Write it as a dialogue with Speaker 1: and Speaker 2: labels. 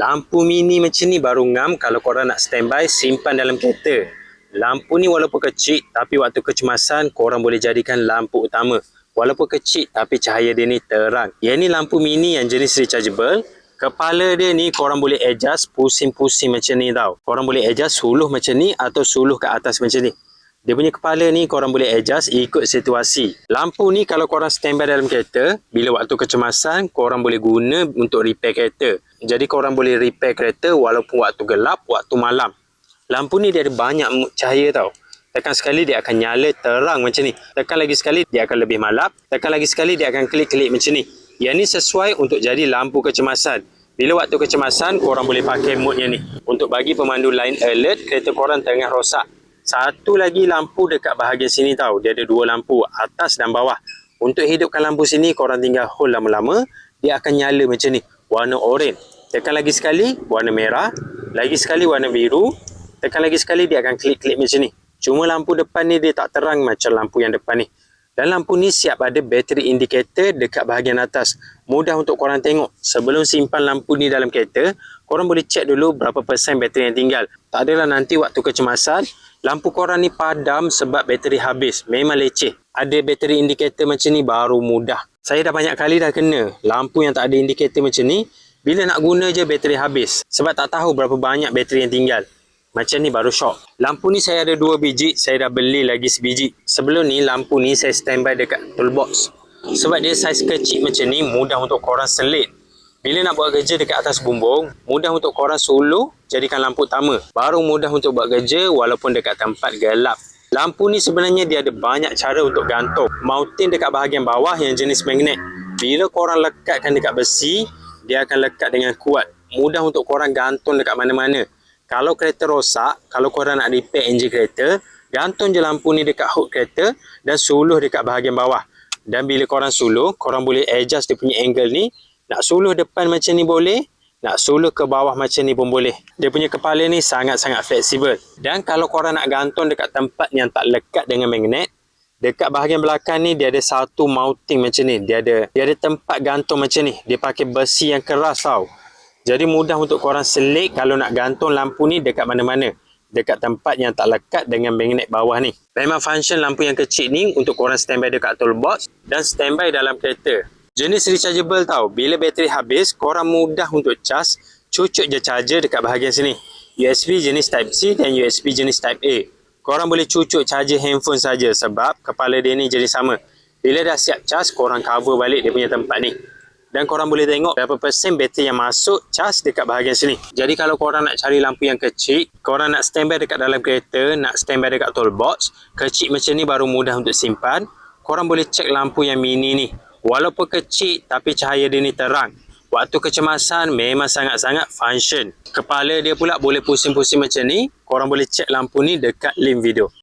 Speaker 1: Lampu mini macam ni baru ngam kalau korang nak standby simpan dalam kereta. Lampu ni walaupun kecil tapi waktu kecemasan korang boleh jadikan lampu utama. Walaupun kecil tapi cahaya dia ni terang. Yang ni lampu mini yang jenis rechargeable. Kepala dia ni korang boleh adjust pusing-pusing macam ni tau. Korang boleh adjust suluh macam ni atau suluh ke atas macam ni. Dia punya kepala ni korang boleh adjust ikut situasi. Lampu ni kalau korang standby dalam kereta, bila waktu kecemasan, korang boleh guna untuk repair kereta. Jadi korang boleh repair kereta walaupun waktu gelap, waktu malam. Lampu ni dia ada banyak cahaya tau. Tekan sekali dia akan nyala terang macam ni. Tekan lagi sekali dia akan lebih malap. Tekan lagi sekali dia akan klik-klik macam ni. Yang ni sesuai untuk jadi lampu kecemasan. Bila waktu kecemasan, korang boleh pakai mode yang ni. Untuk bagi pemandu lain alert, kereta korang tengah rosak. Satu lagi lampu dekat bahagian sini tau. Dia ada dua lampu, atas dan bawah. Untuk hidupkan lampu sini, korang tinggal hold lama-lama. Dia akan nyala macam ni. Warna oranye. Tekan lagi sekali, warna merah. Lagi sekali, warna biru. Tekan lagi sekali, dia akan klik-klik macam ni. Cuma lampu depan ni dia tak terang macam lampu yang depan ni. Dan lampu ni siap ada bateri indicator dekat bahagian atas. Mudah untuk korang tengok. Sebelum simpan lampu ni dalam kereta, korang boleh cek dulu berapa persen bateri yang tinggal. Tak adalah nanti waktu kecemasan, lampu korang ni padam sebab bateri habis. Memang leceh. Ada bateri indicator macam ni baru mudah. Saya dah banyak kali dah kena lampu yang tak ada indikator macam ni. Bila nak guna je bateri habis. Sebab tak tahu berapa banyak bateri yang tinggal. Macam ni baru shock. Lampu ni saya ada dua biji, saya dah beli lagi sebiji. Sebelum ni lampu ni saya standby dekat toolbox. Sebab dia saiz kecil macam ni mudah untuk korang selit. Bila nak buat kerja dekat atas bumbung, mudah untuk korang suluh jadikan lampu utama. Baru mudah untuk buat kerja walaupun dekat tempat gelap. Lampu ni sebenarnya dia ada banyak cara untuk gantung. Mounting dekat bahagian bawah yang jenis magnet. Bila korang lekatkan dekat besi, dia akan lekat dengan kuat. Mudah untuk korang gantung dekat mana-mana. Kalau kereta rosak, kalau korang nak repair enjin kereta, gantung je lampu ni dekat hood kereta dan suluh dekat bahagian bawah. Dan bila korang suluh, korang boleh adjust dia punya angle ni. Nak suluh depan macam ni boleh, nak suluh ke bawah macam ni pun boleh. Dia punya kepala ni sangat-sangat fleksibel. Dan kalau korang nak gantung dekat tempat yang tak lekat dengan magnet, dekat bahagian belakang ni dia ada satu mounting macam ni. Dia ada dia ada tempat gantung macam ni. Dia pakai besi yang keras tau. Jadi mudah untuk korang selit kalau nak gantung lampu ni dekat mana-mana. Dekat tempat yang tak lekat dengan magnet bawah ni. Memang function lampu yang kecil ni untuk korang standby dekat toolbox dan standby dalam kereta. Jenis rechargeable tau. Bila bateri habis, korang mudah untuk charge. Cucuk je charger dekat bahagian sini. USB jenis Type C dan USB jenis Type A. Korang boleh cucuk charger handphone saja sebab kepala dia ni jenis sama. Bila dah siap charge, korang cover balik dia punya tempat ni. Dan korang boleh tengok berapa persen bateri yang masuk charge dekat bahagian sini. Jadi kalau korang nak cari lampu yang kecil, korang nak standby dekat dalam kereta, nak standby dekat toolbox, kecil macam ni baru mudah untuk simpan, korang boleh cek lampu yang mini ni. Walaupun kecil tapi cahaya dia ni terang. Waktu kecemasan memang sangat-sangat function. Kepala dia pula boleh pusing-pusing macam ni. Korang boleh cek lampu ni dekat link video.